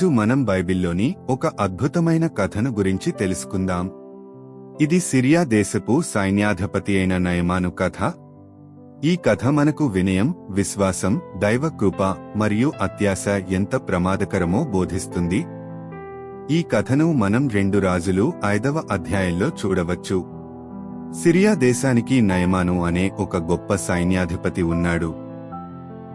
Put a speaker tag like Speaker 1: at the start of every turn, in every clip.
Speaker 1: ఈరోజు మనం బైబిల్లోని ఒక అద్భుతమైన కథను గురించి తెలుసుకుందాం. ఇది సిరియా దేశపు సైన్యాధిపతి అయిన నయమాను కథ. ఈ కథ మనకు వినయం విశ్వాసం దైవ కృప మరియు అత్యాశ ఎంత ప్రమాదకరమో బోధిస్తుంది. ఈ కథను మనం రెండు రాజులు ఐదవ అధ్యాయంలో చూడవచ్చు. సిరియా దేశానికి నయమాను అనే ఒక గొప్ప సైన్యాధిపతి ఉన్నాడు.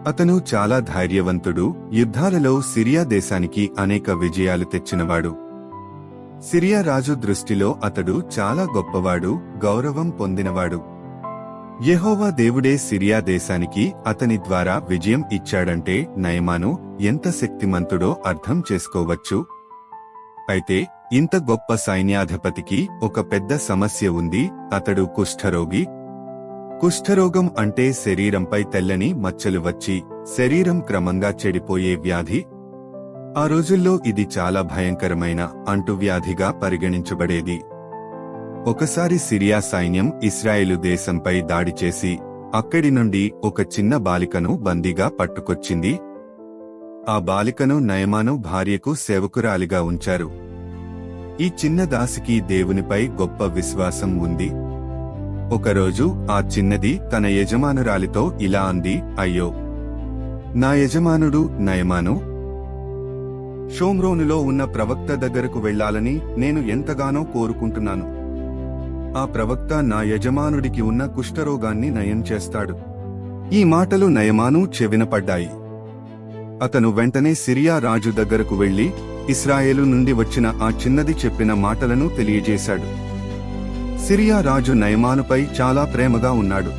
Speaker 1: అతను చాలా ధైర్యవంతుడు. యుద్ధాలలో సిరియా దేశానికి అనేక విజయాలు తెచ్చినవాడు. సిరియా రాజు దృష్టిలో అతడు చాలా గొప్పవాడు గౌరవం పొందినవాడు. యెహోవా దేవుడే సిరియా దేశానికి అతని ద్వారా విజయం ఇచ్చాడంటే నయమాను ఎంత శక్తిమంతుడో అర్థం చేసుకోవచ్చు. అయితే ఇంత గొప్ప సైన్యాధిపతికి ఒక పెద్ద సమస్య ఉంది. అతడు కుష్ఠరోగి కుష్ఠరోగం అంటే శరీరంపై తెల్లని మచ్చలు వచ్చి శరీరం క్రమంగా చెడిపోయే వ్యాధి. ఆ రోజుల్లో ఇది చాలా భయంకరమైన అంటువ్యాధిగా పరిగణించబడేది. ఒకసారి సిరియా సైన్యం ఇస్రాయేలు దేశంపై దాడి చేసి అక్కడి నుండి ఒక చిన్న బాలికను బందీగా పట్టుకొచ్చింది. ఆ బాలికను నయమాను భార్యకు సేవకురాలిగా ఉంచారు. ఈ చిన్న దాసికి దేవునిపై గొప్ప విశ్వాసం ఉంది. ఒకరోజు ఆ చిన్నది తన యజమానురాలితో ఇలా అంది అయ్యో! నా యజమానుడు నయమాను? షోమ్రోనులో ఉన్న ప్రవక్త దగ్గరకు వెళ్ళాలని నేను ఎంతగానో కోరుకుంటున్నాను. ఆ ప్రవక్త నా యజమానుడికి ఉన్న కుష్ఠరోగాన్ని నయం చేస్తాడు. ఈ మాటలు నయమాను చెవిన పడ్డాయి. అతను వెంటనే సిరియా రాజు దగ్గరకు వెళ్ళి ఇస్రాయేలు నుండి వచ్చిన ఆ చిన్నది చెప్పిన మాటలను తెలియజేశాడు. సిరియా రాజు నయమానుపై చాలా ప్రేమగా ఉన్నాడు.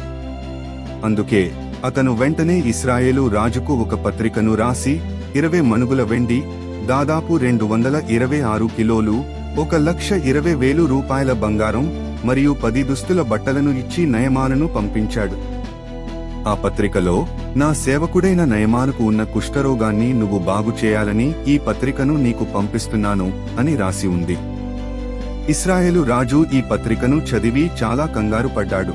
Speaker 1: అందుకే అతను వెంటనే ఇస్రాయేలు రాజుకు ఒక పత్రికను రాసి ఇరవై మణుగుల వెండి దాదాపు రెండు వందల ఇరవై ఆరు కిలోలు ఒక లక్ష ఇరవై వేలు రూపాయల బంగారం మరియు పది దుస్తుల బట్టలను ఇచ్చి నయమానును పంపించాడు. ఆ పత్రికలో నా సేవకుడైన నయమానుకు ఉన్న కుష్ఠరోగాన్ని నువ్వు బాగు చేయాలని ఈ పత్రికను నీకు పంపిస్తున్నాను అని రాసి ఉంది. ఇస్రాయేలు రాజు ఈ పత్రికను చదివి చాలా కంగారు పడ్డాడు.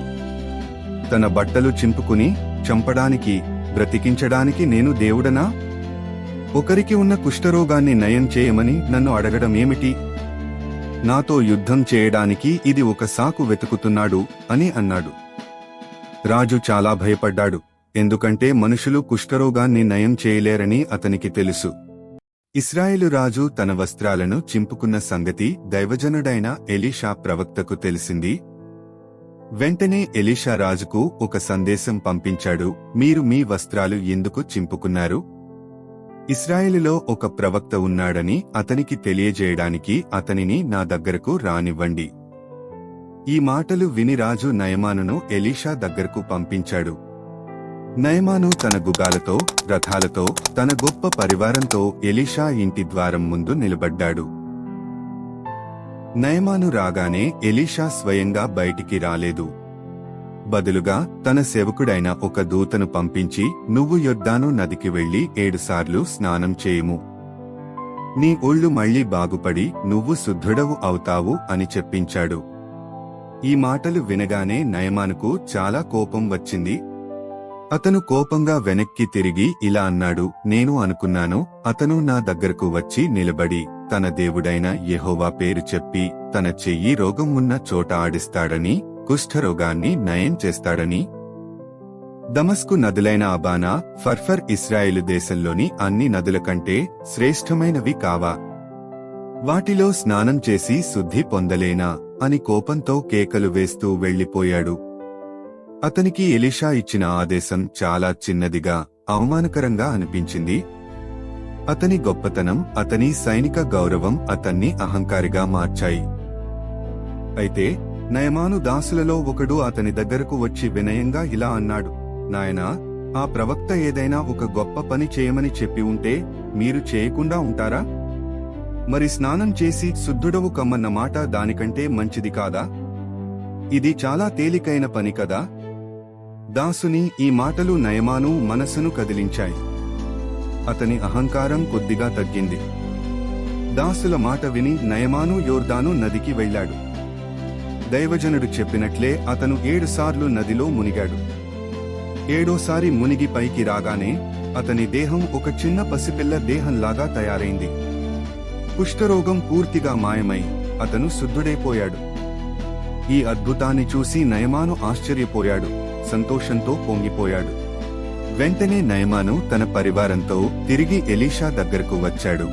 Speaker 1: తన బట్టలు చింపుకుని చంపడానికి బ్రతికించడానికి నేను దేవుడనా? ఒకరికి ఉన్న కుష్ఠరోగాన్ని నయం చేయమని నన్ను అడగడం ఏమిటి? నాతో యుద్ధం చేయడానికి ఇది ఒక సాకు వెతుకుతున్నాడు అని అన్నాడు. రాజు చాలా భయపడ్డాడు. ఎందుకంటే మనుషులు కుష్ఠరోగాన్ని నయం చేయలేరని అతనికి తెలుసు. ఇస్రాయేలు రాజు తన వస్త్రాలను చింపుకున్న సంగతి దైవజనుడైన ఎలీషా ప్రవక్తకు తెలిసింది. వెంటనే ఎలీషా రాజుకు ఒక సందేశం పంపించాడు మీరు మీ వస్త్రాలు ఎందుకు చింపుకున్నారు? ఇస్రాయేలులో ఒక ప్రవక్త ఉన్నాడని అతనికి తెలియజేయడానికి అతనిని నా దగ్గరకు రానివ్వండి. ఈ మాటలు విని రాజు నయమానును ఎలీషా దగ్గరకు పంపించాడు. నయమాను తన గుగాలతో రథాలతో తన గొప్ప పరివారంతో ఎలీషా ఇంటి ద్వారం ముందు నిలబడ్డాడు. నయమాను రాగానే ఎలీషా స్వయంగా బయటికి రాలేదు. బదులుగా తన సేవకుడైన ఒక దూతను పంపించి నువ్వు యొద్దాను నదికి వెళ్ళి ఏడుసార్లు స్నానం చేయుము. నీ ఒళ్ళు మళ్ళీ బాగుపడి నువ్వు శుద్ధుడవు అవుతావు అని చెప్పించాడు. ఈ మాటలు వినగానే నయమానుకు చాలా కోపం వచ్చింది. అతను కోపంగా వెనక్కి తిరిగి ఇలా అన్నాడు నేను అనుకున్నాను అతను నా దగ్గరకు వచ్చి నిలబడి తన దేవుడైన యెహోవా పేరు చెప్పి తన చెయ్యి రోగం ఉన్న చోట ఆడిస్తాడని కుష్ఠరోగాన్ని నయం చేస్తాడని. దమస్కు నదులైన అబానా ఫర్ఫర్ ఇస్రాయేలు దేశంలోని అన్ని నదుల కంటే శ్రేష్టమైనవి కావా? వాటిలో స్నానం చేసి శుద్ధి పొందలేనా? అని కోపంతో కేకలు వేస్తూ వెళ్ళిపోయాడు అతనికి ఎలిషా ఇచ్చిన ఆదేశం చాలా చిన్నదిగా అవమానకరంగా అనిపించింది. అతని గొప్పతనం అతని సైనిక గౌరవం అతన్ని అహంకారిగా మార్చాయి. అయితే నయమాను దాసులలో ఒకడు అతని దగ్గరకు వచ్చి వినయంగా ఇలా అన్నాడు నాయనా ఆ ప్రవక్త ఏదైనా ఒక గొప్ప పని చేయమని చెప్పి ఉంటే మీరు చేయకుండా ఉంటారా? మరి స్నానం చేసి శుద్ధుడవు కమ్మన్న మాట దానికంటే మంచిది కాదా? ఇది చాలా తేలికైన పని కదా దాసుని ఈ మాటలు నయమాను మనసును కదిలించాయి. అతని అహంకారం కొద్దిగా తగ్గింది. దాసుల మాట విని నయమాను యోర్దాను నదికి వెళ్ళాడు. దైవజనుడు చెప్పినట్లే అతను ఏడుసార్లు నదిలో మునిగాడు. ఏడోసారి మునిగి పైకి రాగానే అతని దేహం ఒక చిన్న పసిపిల్ల దేహంలాగా తయారైంది. కుష్ఠరోగం పూర్తిగా మాయమై అతను శుద్ధుడైపోయాడు. ఈ అద్భుతాన్ని చూసి నయమాను ఆశ్చర్యపోయాడు. సంతోషంతో పొంగిపోయాడు. వెంటనే నయమాను తన పరివారంతో తిరిగి ఎలీషా దగ్గరకు వచ్చాడు.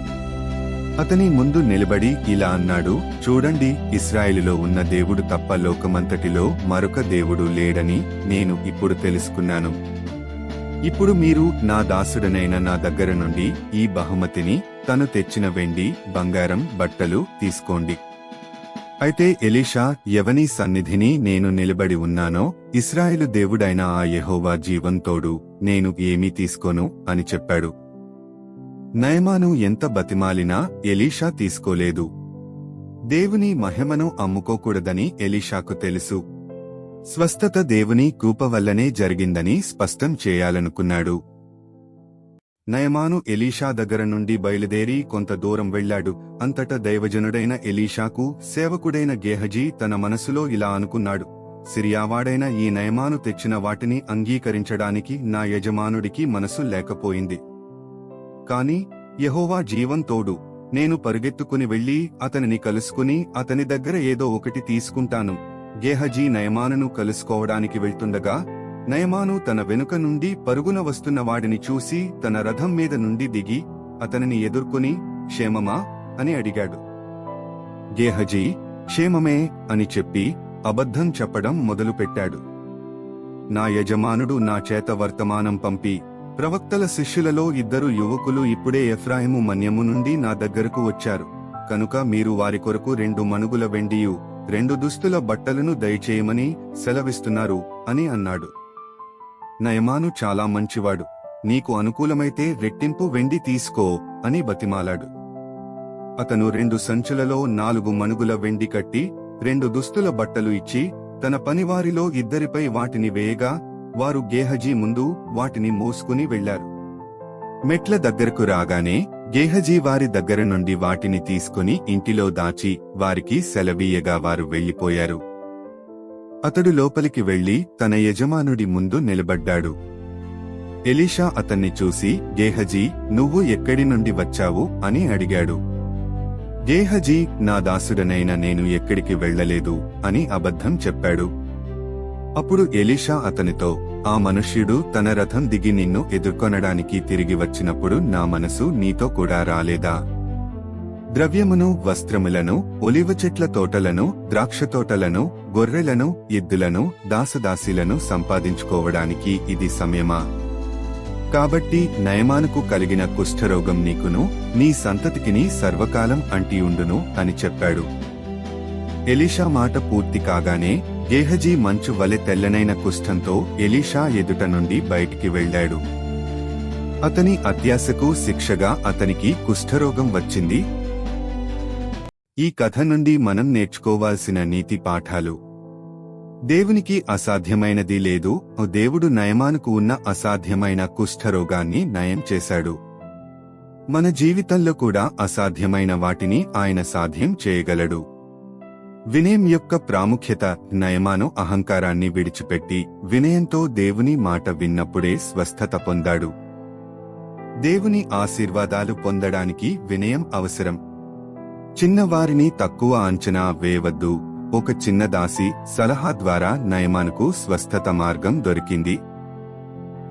Speaker 1: అతని ముందు నిలబడి ఇలా అన్నాడు చూడండి ఇస్రాయిలులో ఉన్న దేవుడు తప్ప లోకమంతటిలో మరొక దేవుడు లేడని నేను ఇప్పుడు తెలుసుకున్నాను. ఇప్పుడు మీరు నా దాసుడనైన నా దగ్గర నుండి ఈ బహుమతిని తను తెచ్చిన వెండి బంగారం బట్టలు తీసుకోండి. అయితే ఎలీషా ఎవని సన్నిధిని నేను నిలబడి ఉన్నానో ఇస్రాయేలు దేవుడైన ఆ యెహోవా జీవంతోడు నేను ఏమీ తీసుకోను అని చెప్పాడు. నయమాను ఎంత బతిమాలినా ఎలీషా తీసుకోలేదు. దేవుని మహిమను అమ్ముకోకూడదని ఎలీషాకు తెలుసు. స్వస్థత దేవుని కృప వల్లనే జరిగిందని స్పష్టం చేయాలనుకున్నాడు. నయమాను ఎలీషా దగ్గర నుండి బయలుదేరి కొంత దూరం వెళ్ళాడు. అంతటా దైవజనుడైన ఎలీషాకు సేవకుడైన గేహజీ తన మనసులో ఇలా అనుకున్నాడు. సిరియావాడైన ఈ నయమాను తెచ్చిన వాటిని అంగీకరించడానికి నా యజమానుడికి మనసు లేకపోయింది. కాని యహోవా జీవంతోడు నేను పరుగెత్తుకుని వెళ్ళి అతనిని కలుసుకుని అతని దగ్గర ఏదో ఒకటి తీసుకుంటాను. గేహజీ నయమానును కలుసుకోవడానికి వెళ్తుండగా నయమాను తన వెనుక నుండి పరుగున వస్తున్న వాడిని చూసి తన రథం మీద నుండి దిగి అతనిని ఎదుర్కొని క్షేమమా? అని అడిగాడు. గేహజీ క్షేమమే అని చెప్పి అబద్ధం చెప్పడం మొదలుపెట్టాడు. నా యజమానుడు నా చేత వర్తమానం పంపి ప్రవక్తల శిష్యులలో ఇద్దరు యువకులు ఇప్పుడే ఎఫ్రాయిము మన్యము నుండి నా దగ్గరకు వచ్చారు. కనుక మీరు వారి కొరకు రెండు మనుగుల వెండియు రెండు దుస్తుల బట్టలను దయచేయమని సెలవిస్తున్నారు అని అన్నాడు. నయమాను చాలా మంచివాడు. నీకు అనుకూలమైతే రెట్టింపు వెండి తీసుకో అని బతిమాలాడు. అతను రెండు సంచులలో నాలుగు మణుగుల వెండి కట్టి రెండు దుస్తుల బట్టలు ఇచ్చి తన పనివారిలో ఇద్దరిపై వాటిని వేయగా వారు గేహజీ ముందు వాటిని మోసుకుని వెళ్ళారు మెట్ల దగ్గరకు రాగానే గేహజీ వారి దగ్గర నుండి వాటిని తీసుకుని ఇంటిలో దాచి వారికి సెలవీయగా వారు వెళ్ళిపోయారు అతడు లోపలికి వెళ్ళి తన యజమానుడి ముందు నిలబడ్డాడు. ఎలీషా అతన్ని చూసి గేహజీ నువ్వు ఎక్కడి నుండి వచ్చావు? అని అడిగాడు. గేహజీ నా దాసుడనైన నేను ఎక్కడికి వెళ్ళలేదు? అని అబద్ధం చెప్పాడు. అప్పుడు ఎలీషా అతనితో ఆ మనుష్యుడు తన రథం దిగి నిన్ను ఎదుర్కొనడానికి తిరిగి వచ్చినప్పుడు నా మనసు నీతో కూడా రాలేదా? ద్రవ్యమును వస్త్రములను ఒలివ చెట్ల తోటలను ద్రాక్ష తోటలను గొర్రెలను ఎద్దులను దాసదాసీలను సంపాదించుకోవడానికి ఇది సమయమా? కాబట్టి నయమానుకు కలిగిన కుష్ఠరోగం నీకును నీ సంతతికిని సర్వకాలం అంటియుండును అని చెప్పాడు. ఎలీషా మాట పూర్తి కాగానే గేహజీ మంచు వలె తెల్లనైన కుష్ఠంతో ఎలీషా ఎదుట నుండి బయటికి వెళ్ళాడు. అతని అత్యాశకు శిక్షగా అతనికి కుష్ఠరోగం వచ్చింది ఈ కథ నుండి మనం నేర్చుకోవాల్సిన నీతి పాఠాలు. దేవునికి అసాధ్యమైనది లేదు దేవుడు నయమానుకు ఉన్న అసాధ్యమైన కుష్ఠరోగాన్ని నయం చేశాడు. మన జీవితంలో కూడా అసాధ్యమైన వాటిని ఆయన సాధ్యం చేయగలడు. వినయం యొక్క ప్రాముఖ్యత నయమాను అహంకారాన్ని విడిచిపెట్టి వినయంతో దేవుని మాట విన్నప్పుడే స్వస్థత పొందాడు. దేవుని ఆశీర్వాదాలు పొందడానికి వినయం అవసరం చిన్నవారిని తక్కువ అంచనా వేయవద్దు. ఒక చిన్న దాసి సలహా ద్వారా నయమానుకు స్వస్థత మార్గం దొరికింది.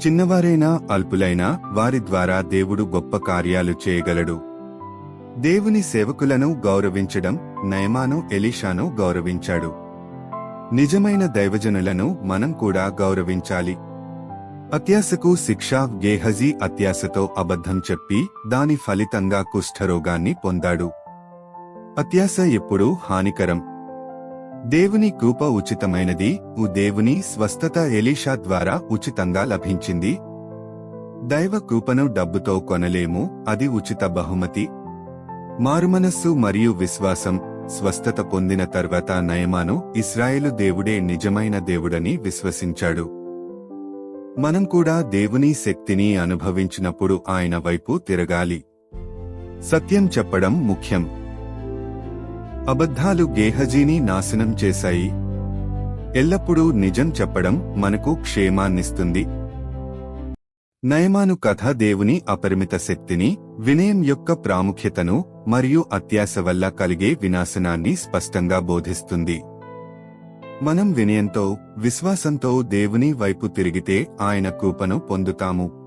Speaker 1: చిన్నవారైనా అల్పులైనా వారి ద్వారా దేవుడు గొప్ప కార్యాలు చేయగలడు. దేవుని సేవకులను గౌరవించడం నయమాను ఎలీషాను గౌరవించాడు. నిజమైన దైవజనులను మనం కూడా గౌరవించాలి. అత్యాశకు శిక్ష గేహజీ అత్యాశతో అబద్ధం చెప్పి దాని ఫలితంగా కుష్ఠరోగాన్ని పొందాడు. అత్యాశ ఎప్పుడూ హానికరం. దేవుని కృప ఉచితమైనది ఉ దేవుని స్వస్థత ఎలీషా ద్వారా ఉచితంగా లభించింది. దైవ కృపను డబ్బుతో కొనలేము అది ఉచిత బహుమతి. మారుమనస్సు మరియు విశ్వాసం స్వస్థత పొందిన తర్వాత నయమాను ఇస్రాయేలు దేవుడే నిజమైన దేవుడని విశ్వసించాడు. మనం కూడా దేవుని శక్తిని అనుభవించినప్పుడు ఆయన వైపు తిరగాలి. సత్యం చెప్పడం ముఖ్యం. అబద్ధాలు గేహజీని నాశనం చేశాయి. ఎల్లప్పుడూ నిజం చెప్పడం మనకు క్షేమాన్నిస్తుంది. నయమాను కథ దేవుని అపరిమిత శక్తిని వినయం యొక్క ప్రాముఖ్యతను మరియు అత్యాశ వల్ల కలిగే వినాశనాన్ని స్పష్టంగా బోధిస్తుంది. మనం వినయంతో విశ్వాసంతో దేవుని వైపు తిరిగితే ఆయన కృపను పొందుతాము.